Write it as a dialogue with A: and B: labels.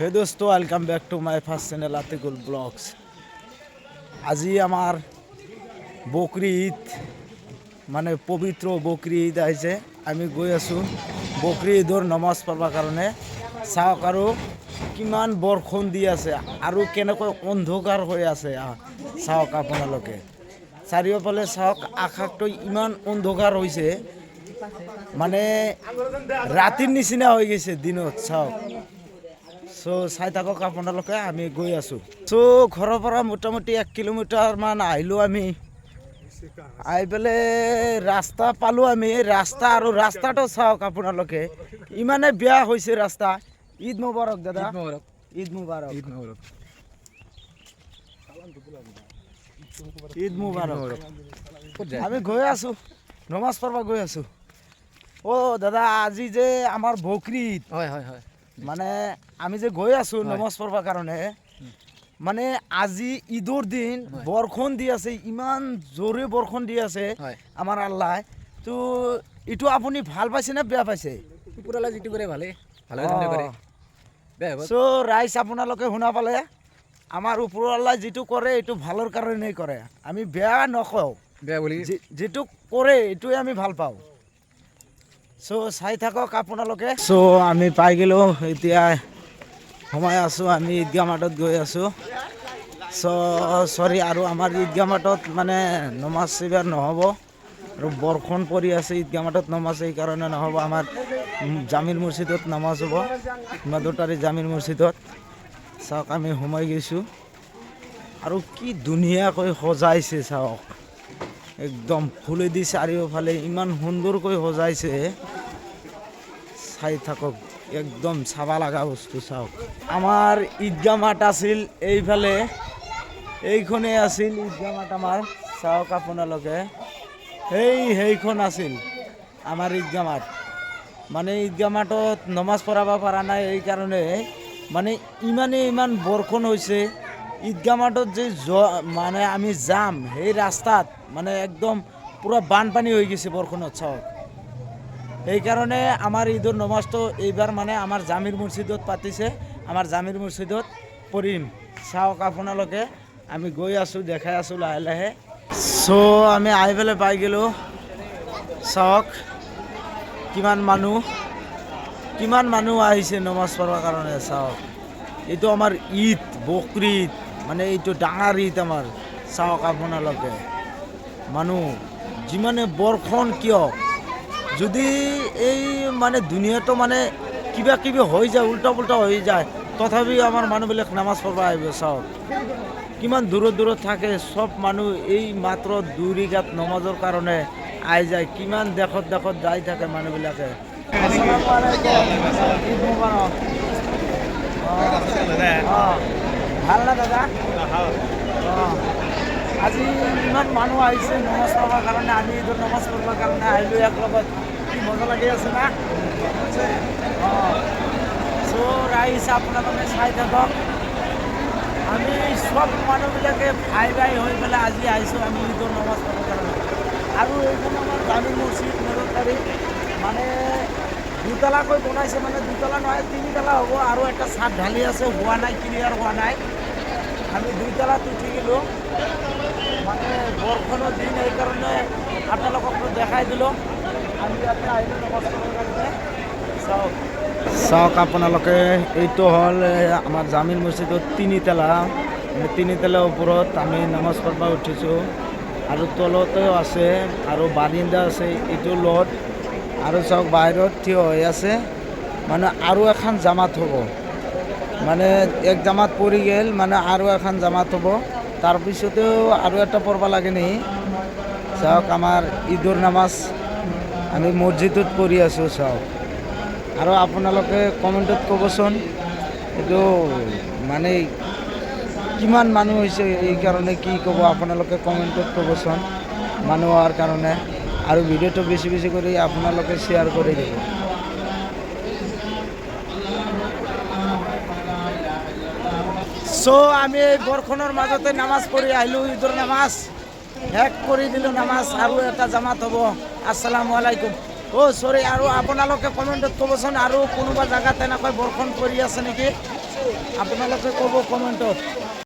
A: হে দোস্ত welcome back to my first channel Atikul vlogs আজি আমাৰ বকৰি ঈদ মানে পবিত্ৰ বকৰি ঈদ আহিছে আমি গৈ আছোঁ বকৰি ঈদৰ নমাজ পঢ়িবৰ কাৰণে চাওক আৰু কিমান বৰষুণ দি আছে আৰু কেনেকৈ অন্ধকাৰ হৈ আছে। চাওক আপোনালোকে। চাৰিওফালে চাওক, আকাশটো ইমান অন্ধকাৰ হৈছে। মানে ৰাতিৰ নিচিনা হৈ গৈছে দিনত, চাওক। চ' চাই থাকক আপোনালোকে আমি গৈ আছোঁ। চ' ঘৰৰ পৰা মোটামুটি এক কিলোমিটাৰমান আহিলোঁ আমি। আহি পেলাই ৰাস্তা পালোঁ আমি ৰাস্তা আৰু ৰাস্তাটো চাওক আপোনালোকে। ইমানে বেয়া হৈছে ৰাস্তা। ঈদ মুবাৰক দাদা। ঈদ মুবাৰক।
B: ঈদ মোবারক
A: ঈদ মুবাৰক। আমি গৈ আছোঁ। নমাজ পঢ়িব গৈ আছোঁ। অ' দাদা আজি যে আমাৰ বকৰি ঈদ
B: হয় হয় হয়।
A: মানে আমি যে গৈ আছো। নমাজ পঢ়িবৰ কাৰণে মানে আজি ঈদৰ দিন। বৰষুণ দি আছে ইমান জোৰে বৰষুণ দি আছে আমাৰ আল্লাহ। তো এইটো আপুনি ভালো পাইছে নে বেয়া পাইছে?
B: কুকুৰালা যিটো কৰে ভালে ভালে
A: চ' ৰাইজ আপোনালোকে শুনা পালে আমাৰ ওপৰৱালাই যিটো কৰে এইটো ভালৰ কাৰণেই কৰে। আমি বেয়া নকওঁ।
B: বেয়া বুলি।
A: যিটো কৰে এইটোৱে আমি ভালো পাওঁ। চ' চাই থাকক আপোনালোকে। চ' আমি পাই গ'লোঁ, এতিয়া সোমাই আছোঁ, আমি ঈদগাহ মাঠত গৈ আছোঁ। চ' চৰি আৰু আমাৰ ঈদগাহ মাঠত মানে নমাজ এইবাৰ নহ'ব, আৰু বৰষুণ পৰি আছে, ঈদগাহ মাঠত নমাজ সেইকাৰণে নহ'ব, আমাৰ জামিৰ মছজিদত নামাজ হ'ব, মাদুতাৰী জামিৰ মছজিদত। চাওক, আমি সোমাই গৈছোঁ। আৰু কি ধুনীয়াকৈ সজাইছে, চাওক। একদম ফুলেদি চাৰিওফালে ইমান সুন্দৰকৈ সজাইছে। চাই থাকক, একদম চাবা লগা বস্তু, চাওক। আমাৰ ঈদগাহ মাঠ আছিল এইফালে এইখনেই আছিল ঈদগাহ মাঠ আমাৰ। চাওক আপোনালোকে, সেই সেইখন আছিল আমাৰ ঈদগাহ মাঠ। মানে ঈদগাহ মাঠত নমাজ পঢ়াব পৰা নাই এইকাৰণে মানে ইমানেই ইমান বৰষুণ হৈছে। ঈদগাহ মাঠত যে মানে আমি যাম, সেই ৰাস্তাত মানে একদম পূৰা বানপানী হৈ গৈছে বৰষুণত, চাওক। সেইকাৰণে আমাৰ ঈদৰ নমাজটো এইবাৰ মানে আমাৰ জামিৰ মছজিদত পাতিছে। আমাৰ জামিৰ মছজিদত পঢ়িম চাওক আপোনালোকে, আমি গৈ আছোঁ, দেখাই আছোঁ লাহে লাহে। চ' আমি আহি পেলাই পাই গ'লোঁ। চাওক, কিমান মানুহ কিমান মানুহ আহিছে নমাজ পঢ়াৰ কাৰণে, চাওক। এইটো আমাৰ ঈদ, বকৰি ঈদ। মানে এইটো ডাঙৰ ঈদ আমাৰ চাওক আপোনালোকে মানুহ যিমানে বৰষুণ কিয়? যদি এই মানে দুনিয়াটো মানে কিবা কিবি হৈ যায় উল্টা পুল্টা হৈ যায় তথাপি আমাৰ মানুহবিলাক নামাজ পঢ়িব আহিব চাওক। কিমান দূৰত দূৰত থাকে চব মানুহ এই মাত্ৰ দুৰিঘাট নমাজৰ কাৰণে আহি যায় কিমান দেশত দেশত যাই থাকে মানুহবিলাকে। ভালো না দাদা? আজি ইমান মানুহ আহিছে নমাজ পঢ়িবৰ কাৰণে আমি ঈদৰ নমাজ পঢ়িবৰ কাৰণে আহিলোঁ এক লগত কি মজা লাগি আছে না? অঁ। চ' ৰাইজ আপোনালোকে চাই থাকক। আমি চব মানুহবিলাকে ভাই ভাই হৈ পেলাই আজি আহিছোঁ আমি ঈদৰ নমাজ পঢ়িবৰ কাৰণে। আৰু এইখন আমাৰ জামি মছজিদ মেৰতাৰী মানে দুতলাকৈ বনাইছে মানে দুতলা নহয় তিনিতলা হ'ব আৰু এটা চাট ঢালি আছে হোৱা নাই ক্লিয়াৰ হোৱা নাই। আমি দুইতলাত উঠি গ'লোঁ মানে বৰষুণৰ দিন সেইকাৰণে আপোনালোকক দেখাই দিলোঁ। আমি চাওক আপোনালোকে, এইটো হ'ল আমাৰ জামিন মছজিদত তিনিতলা। তিনিতলাৰ ওপৰত আমি নামাজ পঢ়িব উঠিছোঁ। আৰু তলতেও আছে, আৰু বাৰিন্দা আছে, এইটো লড আৰু চাওক বাহিৰত থিয় হৈ আছে। মানে আৰু এখন জামাত হ'ব। মানে এক জামাত পৰি গ'ল মানে আৰু এখন জামাত হ'ব। তাৰপিছতেও আৰু এটা পঢ়ব লাগে নি চাওক আমাৰ ঈদৰ নামাজ আমি মছজিদত পঢ়ি আছোঁ চাওক আৰু আপোনালোকে কমেণ্টত ক'বচোন, এইটো মানে কিমান মানুহ হৈছে, এই কাৰণে কি ক'ব আপোনালোকে কমেণ্টত ক'বচোন মানুহ হোৱাৰ কাৰণে। আৰু ভিডিঅ'টো বেছি বেছি কৰি আপোনালোকে শ্বেয়াৰ কৰি দিব। চ' আমি এই বৰষুণৰ মাজতে নামাজ পঢ়ি আহিলোঁ, ঈদৰ নামাজ। শেষ কৰি দিলোঁ নামাজ, আৰু এটা জামাত হ'ব। আসসালামু আলাইকুম। অ' চৰি আৰু আপোনালোকে কমেণ্টত ক'বচোন, আৰু কোনোবা জেগাত এনেকৈ বৰষুণ পৰি আছে নেকি? আপোনালোকে ক'ব কমেণ্টত।